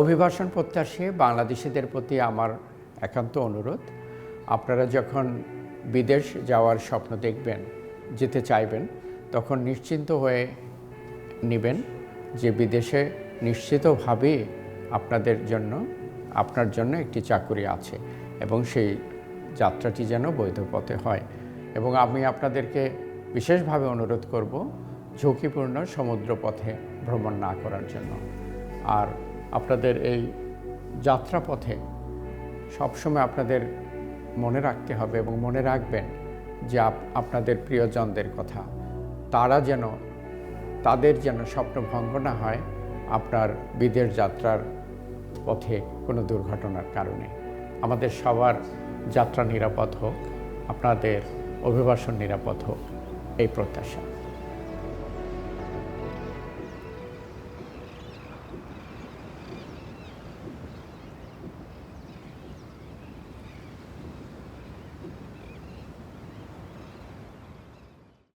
অভিবাসন প্রত্যাশী বাংলাদেশিদের প্রতি আমার একান্ত অনুরোধ। আপনারা যখন বিদেশ যাওয়ার স্বপ্ন দেখবেন, যেতে চাইবেন, তখন নিশ্চিন্ত হয়ে নেবেন যে বিদেশে নিশ্চিতভাবে আপনাদের জন্য, আপনার জন্য একটি চাকুরি আছে এবং সেই যাত্রাটি যেন বৈধ পথে হয়। এবং আমি আপনাদেরকে বিশেষভাবে অনুরোধ করব ঝুঁকিপূর্ণ সমুদ্র পথে ভ্রমণ না করার জন্য। আর আপনাদের এই যাত্রাপথে সবসময় আপনাদের মনে রাখতে হবে এবং মনে রাখবেন যে আপ- আপনাদের প্রিয়জনদের কথা। তারা যেন, তাদের যেন স্বপ্নভঙ্গ না হয় আপনার বিদেশ যাত্রার পথে কোনো দুর্ঘটনার কারণে। আমাদের সবার যাত্রা নিরাপদ হোক, আপনাদের অভিবাসন নিরাপদ হোক, এই প্রত্যাশা।